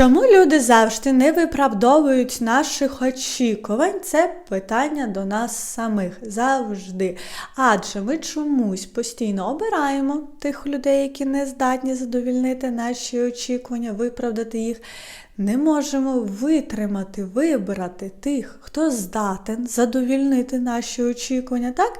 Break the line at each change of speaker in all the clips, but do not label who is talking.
Чому люди завжди не виправдовують наших очікувань? Це питання до нас самих завжди. Адже ми чомусь постійно обираємо тих людей, які не здатні задовільнити наші очікування, виправдати їх. Не можемо витримати, вибрати тих, хто здатен задовільнити наші очікування, так?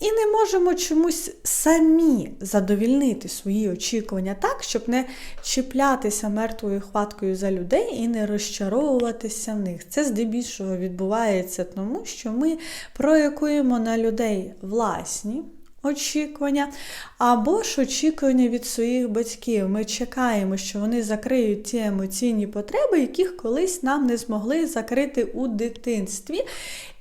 І не можемо чомусь самі задовільнити свої очікування так, щоб не чіплятися мертвою хваткою за людей і не розчаровуватися в них. Це здебільшого відбувається тому, що ми проєкуємо на людей власні. Очікування, або ж очікування від своїх батьків. Ми чекаємо, що вони закриють ті емоційні потреби, яких колись нам не змогли закрити у дитинстві.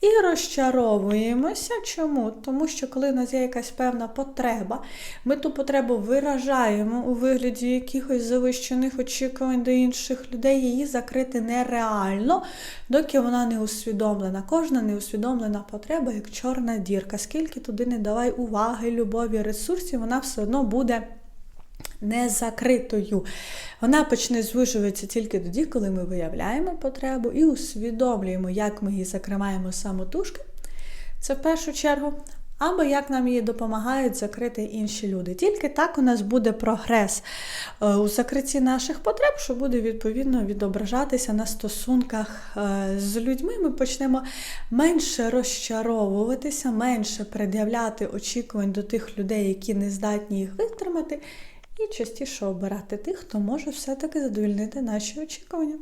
І розчаровуємося. Чому? Тому що коли в нас є якась певна потреба, ми ту потребу виражаємо у вигляді якихось завищених очікувань до інших людей, її закрити нереально, доки вона не усвідомлена. Кожна неусвідомлена потреба, як чорна дірка. Скільки туди не давай уваги, любові, ресурсів, вона все одно буде не закритою. Вона почне звужуватися тільки тоді, коли ми виявляємо потребу і усвідомлюємо, як ми її закриваємо самотужки. Це в першу чергу. Або як нам її допомагають закрити інші люди. Тільки так у нас буде прогрес е, у закритті наших потреб, що буде відповідно відображатися на стосунках е, з людьми. Ми почнемо менше розчаровуватися, менше пред'являти очікувань до тих людей, які не здатні їх витримати, і частіше обирати тих, хто може все-таки задовільнити наші очікування.